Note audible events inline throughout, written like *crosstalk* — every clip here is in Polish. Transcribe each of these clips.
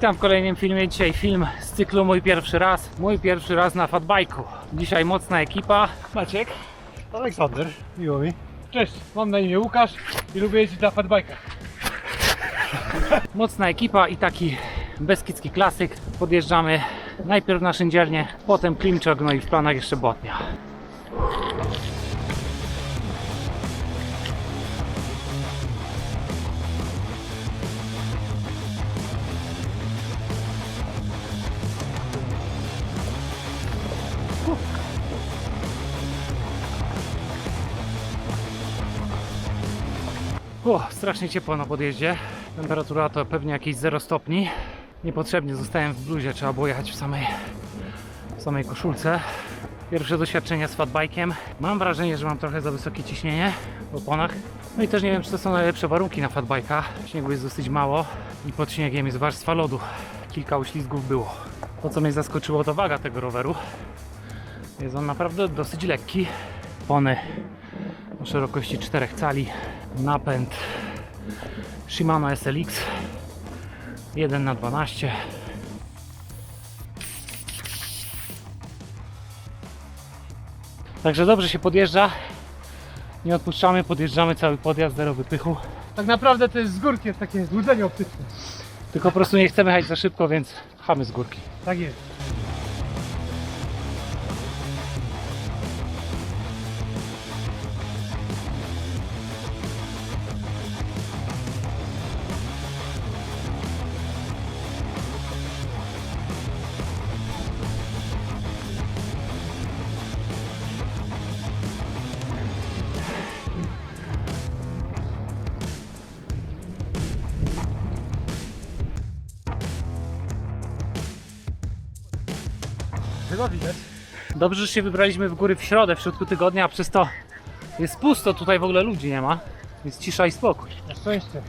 Witam w kolejnym filmie. Dzisiaj film z cyklu Mój pierwszy raz. Mój pierwszy raz na fatbajku. Dzisiaj mocna ekipa. Maciek. Aleksander, miło mi. Cześć, mam na imię Łukasz i lubię jeździć na fatbajkach. Mocna ekipa i taki beskidzki klasyk. Podjeżdżamy najpierw na szyndzielnię, potem Klimczok, no i w planach jeszcze Botnia. O, strasznie ciepło na podjeździe. Temperatura to pewnie jakieś 0 stopni. Niepotrzebnie zostałem w bluzie, trzeba było jechać w samej, w samej koszulce. Pierwsze doświadczenia z fatbike'iem. Mam wrażenie, że mam trochę za wysokie ciśnienie w oponach. No i też nie wiem, czy to są najlepsze warunki na fatbike'a. Śniegu jest dosyć mało i pod śniegiem jest warstwa lodu. Kilka uślizgów było. To, co mnie zaskoczyło, to waga tego roweru. Jest on naprawdę dosyć lekki. Opony o szerokości 4 cali. Napęd Shimano SLX 1 na 12 Także dobrze się podjeżdża. Nie odpuszczamy, podjeżdżamy cały podjazd, zero wypychu. Tak naprawdę to jest z górki, jest takie złudzenie optyczne. Tylko po prostu nie chcemy jechać za szybko, więc chamy z górki. Tak jest. Chyba widać. Dobrze, że się wybraliśmy w góry w środę, w środku tygodnia, a przez to jest pusto, tutaj w ogóle ludzi nie ma. Jest cisza i spokój. Na szczęście.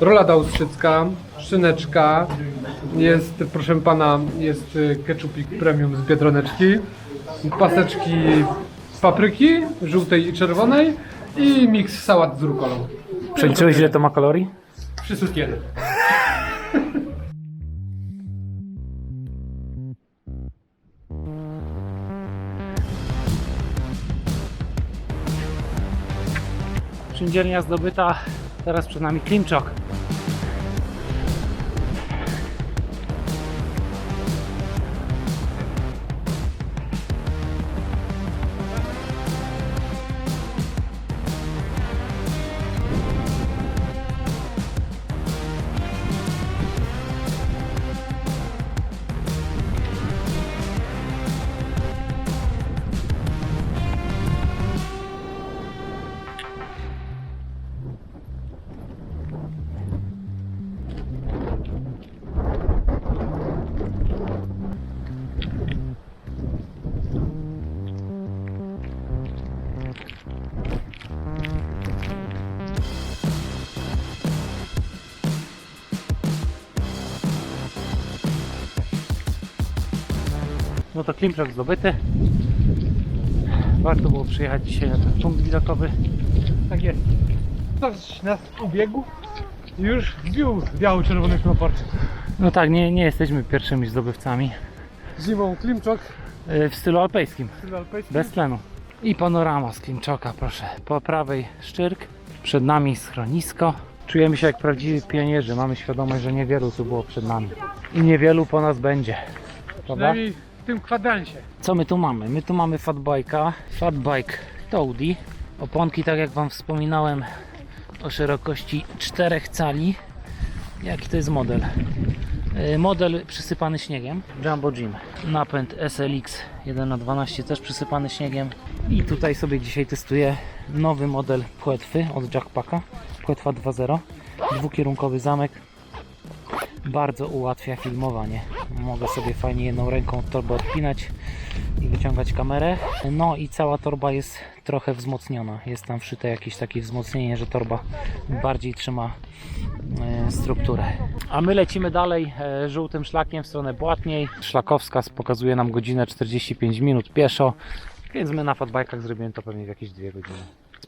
Rola Austrzycka, szyneczka, jest, proszę pana, jest y, ketchupik premium z Biedroneczki, paseczki papryki, żółtej i czerwonej i miks sałat z rukolą. Przeliczyłeś ile to ma kalorii? Wszystkie jeden. Szyndzielnia zdobyta, teraz przed nami Klimczok. To Klimczok zdobyty. Warto było przyjechać dzisiaj na ten punkt widokowy. Tak jest. Ktoś nas ubiegł i już wbił biało-czerwony proporcje. No tak, nie, nie jesteśmy pierwszymi zdobywcami Zimą klimczok, yy, w stylu alpejskim. styl alpejski. Bez tlenu. I panorama z Klimczoka, proszę. Po prawej szczyrk, przed nami schronisko. Czujemy się jak prawdziwi pionierzy. Mamy świadomość, że niewielu tu było przed nami. I niewielu po nas będzie. Prawda? Przynajmniej tym kwadransie. Co my tu mamy? My tu mamy fatbike'a. Fatbike Toady. Oponki, tak jak Wam wspominałem, o szerokości 4 cali. Jaki to jest model? Yy, Model przysypany śniegiem. Jumbo Jim. Napęd SLX 1 na 12 też przysypany śniegiem. I tutaj sobie dzisiaj testuję nowy model płetwy od Jackpacka. Płetwa 2.0. Dwukierunkowy zamek. Bardzo ułatwia filmowanie. Mogę sobie fajnie jedną ręką torbę odpinać i wyciągać kamerę. No i cała torba jest trochę wzmocniona. Jest tam wszyte jakieś takie wzmocnienie, że torba bardziej trzyma e, strukturę. A my lecimy dalej e, żółtym szlakiem w stronę Błatniej. Szlakowskaz pokazuje nam godzinę 45 minut pieszo, więc my na fatbajkach zrobimy to pewnie w jakieś 2 godziny.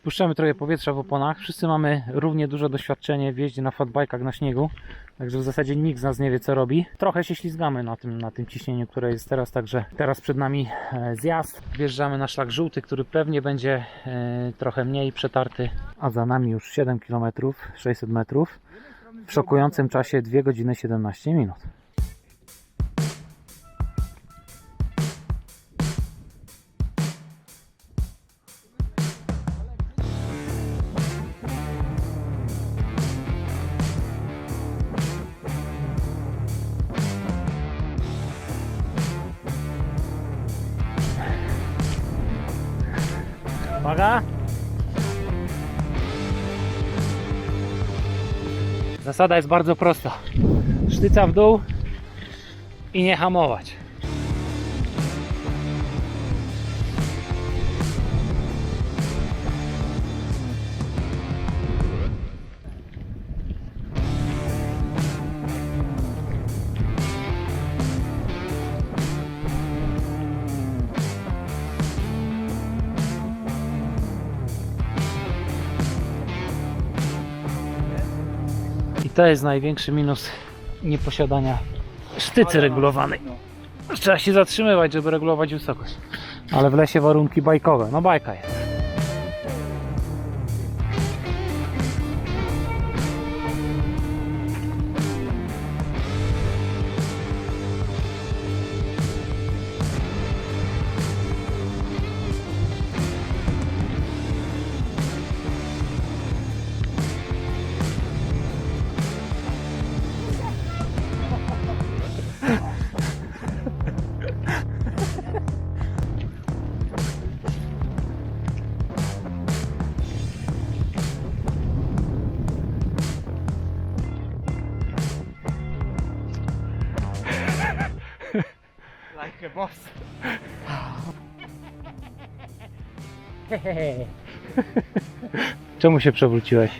Spuszczamy trochę powietrza w oponach. Wszyscy mamy równie duże doświadczenie w jeździe na fatbajkach na śniegu, także w zasadzie nikt z nas nie wie co robi. Trochę się ślizgamy na tym, na tym ciśnieniu, które jest teraz, także teraz przed nami e, zjazd. Wjeżdżamy na szlak żółty, który pewnie będzie e, trochę mniej przetarty, a za nami już 7 km 600 metrów w szokującym czasie 2 godziny 17 minut. Uwaga! Zasada jest bardzo prosta. Sztyca w dół i nie hamować. To jest największy minus nieposiadania sztycy regulowanej. Trzeba się zatrzymywać, żeby regulować wysokość. Ale w lesie warunki bajkowe. No bajka jest. Like a boss. Czemu się przewróciłeś?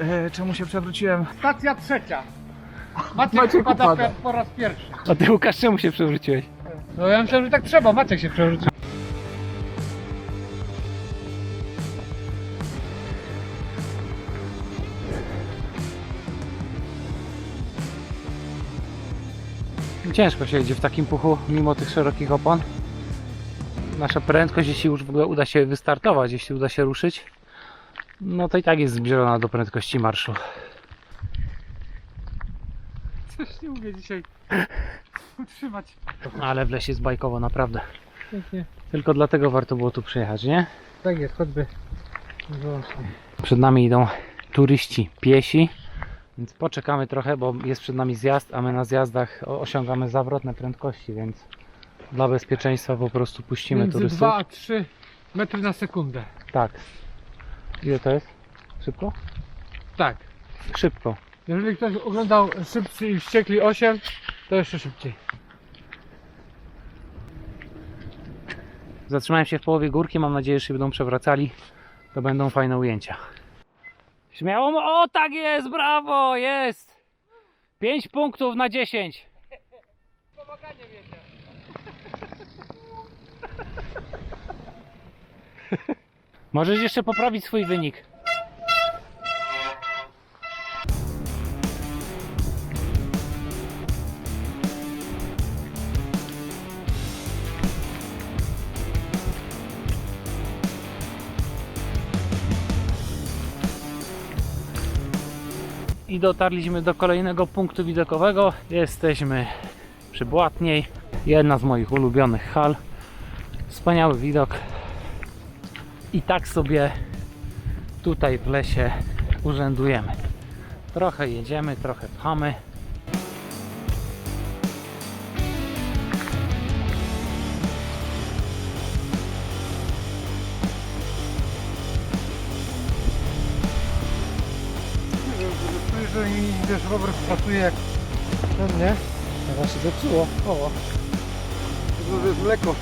E, czemu się przewróciłem? Stacja trzecia. *laughs* Maciek, Maciek pada upada. pe- po raz pierwszy. A ty Łukasz, czemu się przewróciłeś? No ja myślałem, że tak trzeba. Maciek się przewrócił. Ciężko się jedzie w takim puchu, mimo tych szerokich opon. Nasza prędkość, jeśli już w ogóle uda się wystartować, jeśli uda się ruszyć, no to i tak jest zbliżona do prędkości marszu. Coś nie umie dzisiaj utrzymać. Ale w lesie jest bajkowo, naprawdę. Pięknie. Tylko dlatego warto było tu przyjechać, nie? Tak jest, choćby wyłącznie. Przed nami idą turyści piesi, więc poczekamy trochę, bo jest przed nami zjazd, a my na zjazdach osiągamy zawrotne prędkości, więc dla bezpieczeństwa po prostu puścimy Między turystów. 2 a 3 metry na sekundę. Tak. Ile to jest? Szybko? Tak. Szybko. Jeżeli ktoś oglądał Szybcy i Wściekli 8, to jeszcze szybciej. Zatrzymałem się w połowie górki, mam nadzieję, że się będą przewracali. To będą fajne ujęcia. Śmiało, mo- o tak jest, brawo, jest! 5 punktów na 10. Możesz jeszcze poprawić swój wynik. I dotarliśmy do kolejnego punktu widokowego. Jesteśmy przy Błatniej. Jedna z moich ulubionych hal. Wspaniały widok. I tak sobie tutaj w lesie urzędujemy. Trochę jedziemy, trochę pchamy. i wiesz, Robert pracuje jak ten, nie? Chyba się zepsuło koło. To no jest mleko.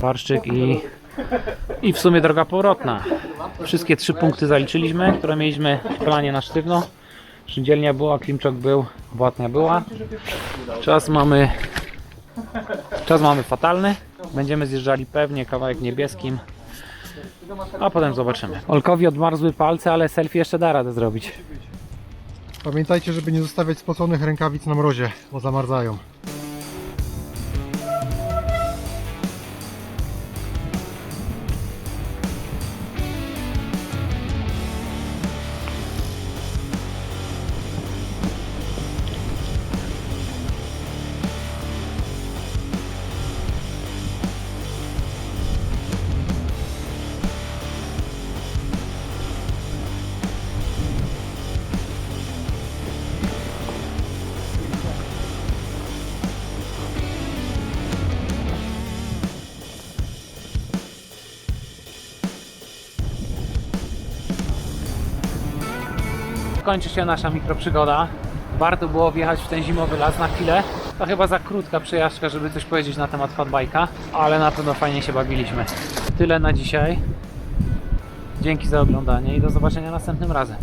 Parszczyk i, i w sumie droga powrotna. Wszystkie trzy punkty zaliczyliśmy, które mieliśmy w planie na sztywno. Szyndzielnia była, Klimczok był, Błatnia była. Czas mamy czas mamy fatalny. Będziemy zjeżdżali pewnie kawałek niebieskim. A potem zobaczymy. Olkowi odmarzły palce, ale selfie jeszcze da radę zrobić. Pamiętajcie, żeby nie zostawiać spoconych rękawic na mrozie, bo zamarzają. Kończy się nasza mikroprzygoda. Warto było wjechać w ten zimowy las na chwilę. To chyba za krótka przejażdżka, żeby coś powiedzieć na temat fatbajka, ale na pewno fajnie się bawiliśmy. Tyle na dzisiaj. Dzięki za oglądanie i do zobaczenia następnym razem.